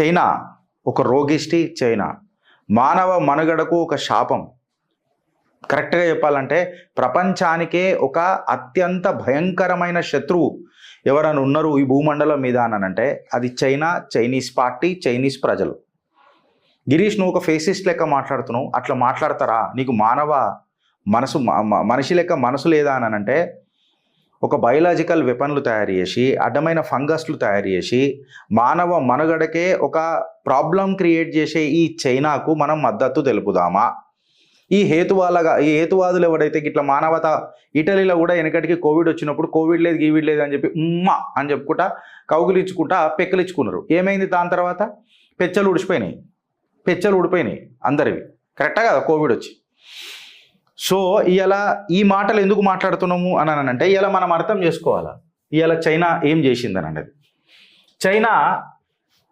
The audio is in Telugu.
చైనా ఒక రోగిష్టి చైనా. మానవ మనుగడకు ఒక శాపం. కరెక్ట్గా చెప్పాలంటే ప్రపంచానికే ఒక అత్యంత భయంకరమైన శత్రువు. ఎవరైనా ఉన్నారు ఈ భూమండలం మీద అనంటే అది చైనా చైనీస్ పార్టీ చైనీస్ ప్రజలు. గిరీష్ నువ్వు ఒక ఫేసిస్ట్ లెక్క మాట్లాడుతున్నావు. అట్లా మాట్లాడతారా? నీకు మానవ మనసు మనిషి లెక్క మనసు లేదా అనంటే ఒక బయలాజికల్ వెపన్లు తయారు చేసి అడ్డమైన ఫంగస్లు తయారు చేసి మానవ మనుగడకే ఒక ప్రాబ్లం క్రియేట్ చేసే ఈ చైనాకు మనం మద్దతు తెలుపుదామా? ఈ హేతువాలగా ఈ హేతువాదులు ఎవడైతే ఇట్లా మానవత ఇటలీలో కూడా వెనకటికి కోవిడ్ వచ్చినప్పుడు కోవిడ్ లేదు గీవిడ్ లేదు అని చెప్పి ఉమ్మ అని చెప్పుకుంటా కౌగులించుకుంటా పెక్కలిచ్చుకున్నారు. ఏమైంది దాని తర్వాత? పెచ్చలు ఊడిచిపోయినాయి. పెచ్చలు ఊడిపోయినాయి అందరివి. కరెక్టా కదా? కోవిడ్ వచ్చి. సో ఇలా ఈ మాటలు ఎందుకు మాట్లాడుతున్నాము అని అంటే ఇవాళ మనం అర్థం చేసుకోవాలా? ఇవాళ చైనా ఏం చేసిందని అనేది చైనా